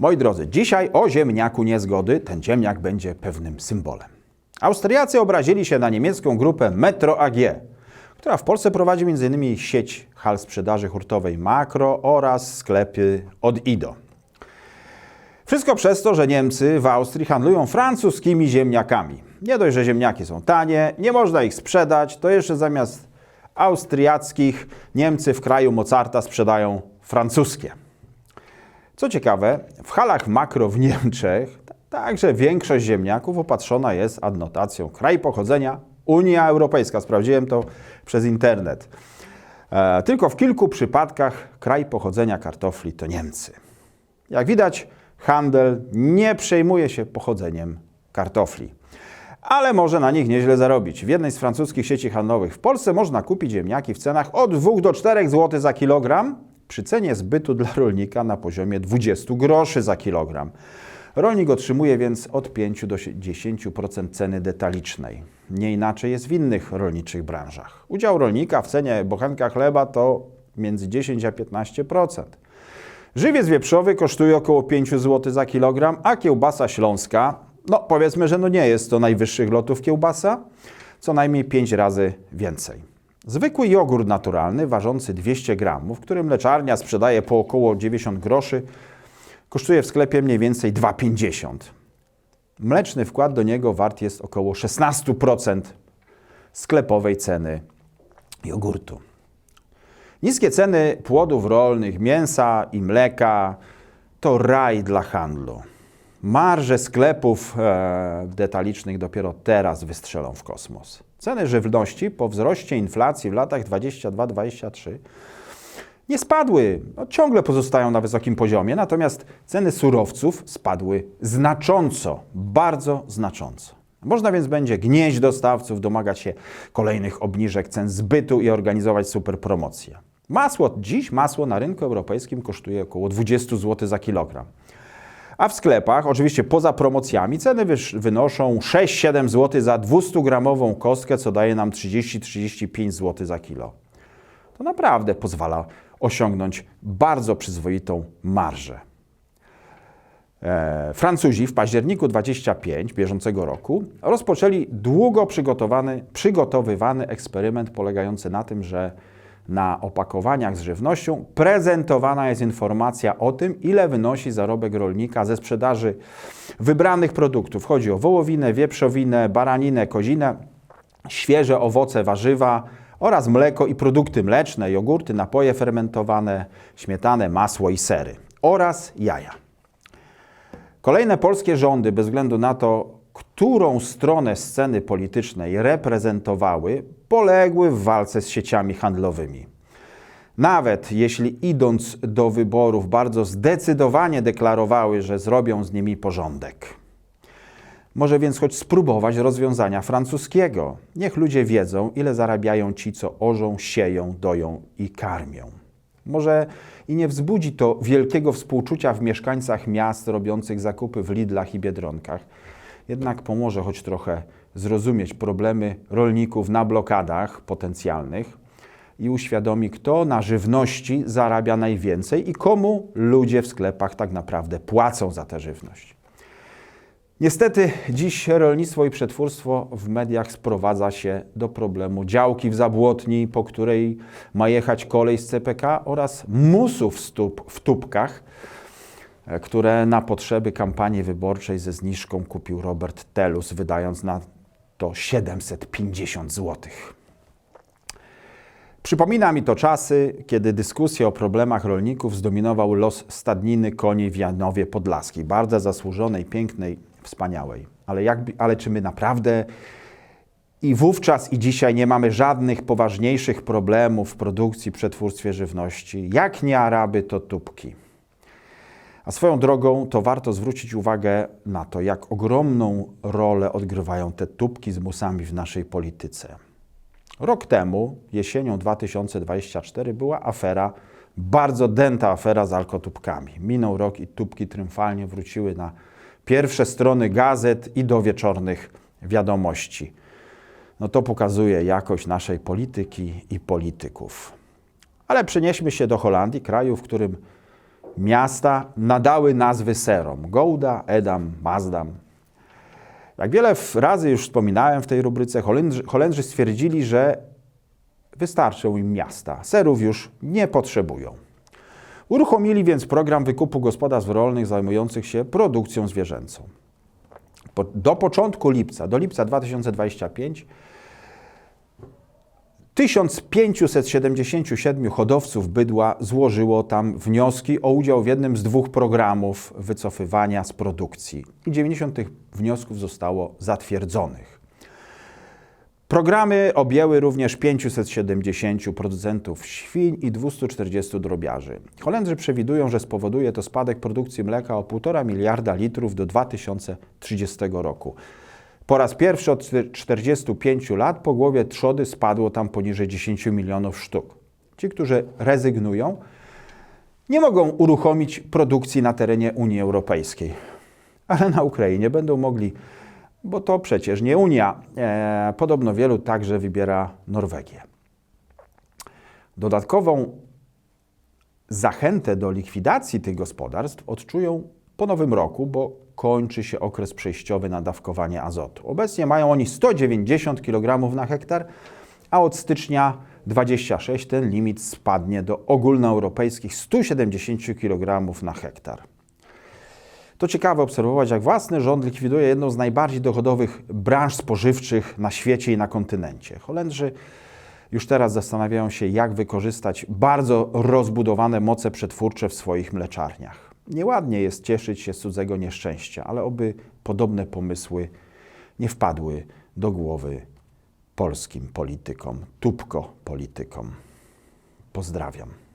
Moi drodzy, dzisiaj o ziemniaku niezgody. Ten ziemniak będzie pewnym symbolem. Austriacy obrazili się na niemiecką grupę Metro AG, która w Polsce prowadzi m.in. sieć hal sprzedaży hurtowej Makro oraz sklepy od Ido. Wszystko przez to, że Niemcy w Austrii handlują francuskimi ziemniakami. Nie dość, że ziemniaki są tanie, nie można ich sprzedać, to jeszcze zamiast austriackich Niemcy w kraju Mozarta sprzedają francuskie. Co ciekawe, w halach makro w Niemczech także większość ziemniaków opatrzona jest adnotacją kraj pochodzenia Unia Europejska. Sprawdziłem to przez internet. E, tylko w kilku przypadkach kraj pochodzenia kartofli to Niemcy. Jak widać, handel nie przejmuje się pochodzeniem kartofli. Ale może na nich nieźle zarobić. W jednej z francuskich sieci handlowych w Polsce można kupić ziemniaki w cenach od 2 do 4 zł za kilogram, przy cenie zbytu dla rolnika na poziomie 20 groszy za kilogram. Rolnik otrzymuje więc od 5 do 10% ceny detalicznej. Nie inaczej jest w innych rolniczych branżach. Udział rolnika w cenie bochenka chleba to między 10 a 15%. Żywiec wieprzowy kosztuje około 5 zł za kilogram, a kiełbasa śląska, no powiedzmy, że no nie jest to najwyższych lotów kiełbasa, co najmniej 5 razy więcej. Zwykły jogurt naturalny, ważący 200 gramów, który mleczarnia sprzedaje po około 90 groszy, kosztuje w sklepie mniej więcej 2,50. Mleczny wkład do niego wart jest około 16% sklepowej ceny jogurtu. Niskie ceny płodów rolnych, mięsa i mleka to raj dla handlu. Marże sklepów e, detalicznych dopiero teraz wystrzelą w kosmos. Ceny żywności po wzroście inflacji w latach 22-23 nie spadły, no, ciągle pozostają na wysokim poziomie, natomiast ceny surowców spadły znacząco, bardzo znacząco. Można więc będzie gnieść dostawców, domagać się kolejnych obniżek cen zbytu i organizować super promocje. Masło, dziś masło na rynku europejskim kosztuje około 20 zł za kilogram. A w sklepach, oczywiście poza promocjami, ceny wynoszą 6-7 zł za 200-gramową kostkę, co daje nam 30-35 zł za kilo. To naprawdę pozwala osiągnąć bardzo przyzwoitą marżę. E, Francuzi w październiku 25 bieżącego roku rozpoczęli długo przygotowany, przygotowywany eksperyment polegający na tym, że na opakowaniach z żywnością prezentowana jest informacja o tym, ile wynosi zarobek rolnika ze sprzedaży wybranych produktów. Chodzi o wołowinę, wieprzowinę, baraninę, kozinę, świeże owoce, warzywa oraz mleko i produkty mleczne, jogurty, napoje fermentowane, śmietanę, masło i sery oraz jaja. Kolejne polskie rządy, bez względu na to, którą stronę sceny politycznej reprezentowały, poległy w walce z sieciami handlowymi. Nawet jeśli idąc do wyborów bardzo zdecydowanie deklarowały, że zrobią z nimi porządek. Może więc choć spróbować rozwiązania francuskiego. Niech ludzie wiedzą, ile zarabiają ci, co orzą, sieją, doją i karmią. Może i nie wzbudzi to wielkiego współczucia w mieszkańcach miast robiących zakupy w Lidlach i Biedronkach. Jednak pomoże choć trochę zrozumieć problemy rolników na blokadach potencjalnych i uświadomi, kto na żywności zarabia najwięcej i komu ludzie w sklepach tak naprawdę płacą za tę żywność. Niestety dziś rolnictwo i przetwórstwo w mediach sprowadza się do problemu działki w Zabłotni, po której ma jechać kolej z CPK oraz musów stup, w Tubkach, które na potrzeby kampanii wyborczej ze zniżką kupił Robert Telus, wydając na to 750 złotych. Przypomina mi to czasy, kiedy dyskusja o problemach rolników zdominował los stadniny koni w Janowie Podlaskiej. Bardzo zasłużonej, pięknej, wspaniałej. Ale, jak, ale czy my naprawdę i wówczas i dzisiaj nie mamy żadnych poważniejszych problemów w produkcji, przetwórstwie żywności? Jak nie Araby, to tubki. A swoją drogą to warto zwrócić uwagę na to, jak ogromną rolę odgrywają te tubki z musami w naszej polityce. Rok temu, jesienią 2024, była afera, bardzo dęta afera z alkotubkami. Minął rok i tubki triumfalnie wróciły na pierwsze strony gazet i do wieczornych wiadomości. No to pokazuje jakość naszej polityki i polityków. Ale przenieśmy się do Holandii, kraju, w którym miasta nadały nazwy serom. Gouda, Edam, Mazdam. Jak wiele razy już wspominałem w tej rubryce, Holendrzy, Holendrzy stwierdzili, że wystarczą im miasta. Serów już nie potrzebują. Uruchomili więc program wykupu gospodarstw rolnych zajmujących się produkcją zwierzęcą. Do początku lipca, do lipca 2025, 1577 hodowców bydła złożyło tam wnioski o udział w jednym z dwóch programów wycofywania z produkcji. I 90 tych wniosków zostało zatwierdzonych. Programy objęły również 570 producentów świń i 240 drobiarzy. Holendrzy przewidują, że spowoduje to spadek produkcji mleka o 1,5 miliarda litrów do 2030 roku. Po raz pierwszy od 45 lat po głowie trzody spadło tam poniżej 10 milionów sztuk. Ci, którzy rezygnują, nie mogą uruchomić produkcji na terenie Unii Europejskiej, ale na Ukrainie będą mogli, bo to przecież nie Unia. E, podobno wielu także wybiera Norwegię. Dodatkową zachętę do likwidacji tych gospodarstw odczują po nowym roku, bo kończy się okres przejściowy na dawkowanie azotu. Obecnie mają oni 190 kg na hektar, a od stycznia 26 ten limit spadnie do ogólnoeuropejskich 170 kg na hektar. To ciekawe obserwować, jak własny rząd likwiduje jedną z najbardziej dochodowych branż spożywczych na świecie i na kontynencie. Holendrzy już teraz zastanawiają się, jak wykorzystać bardzo rozbudowane moce przetwórcze w swoich mleczarniach. Nieładnie jest cieszyć się z cudzego nieszczęścia, ale oby podobne pomysły nie wpadły do głowy polskim politykom, tubko politykom. Pozdrawiam.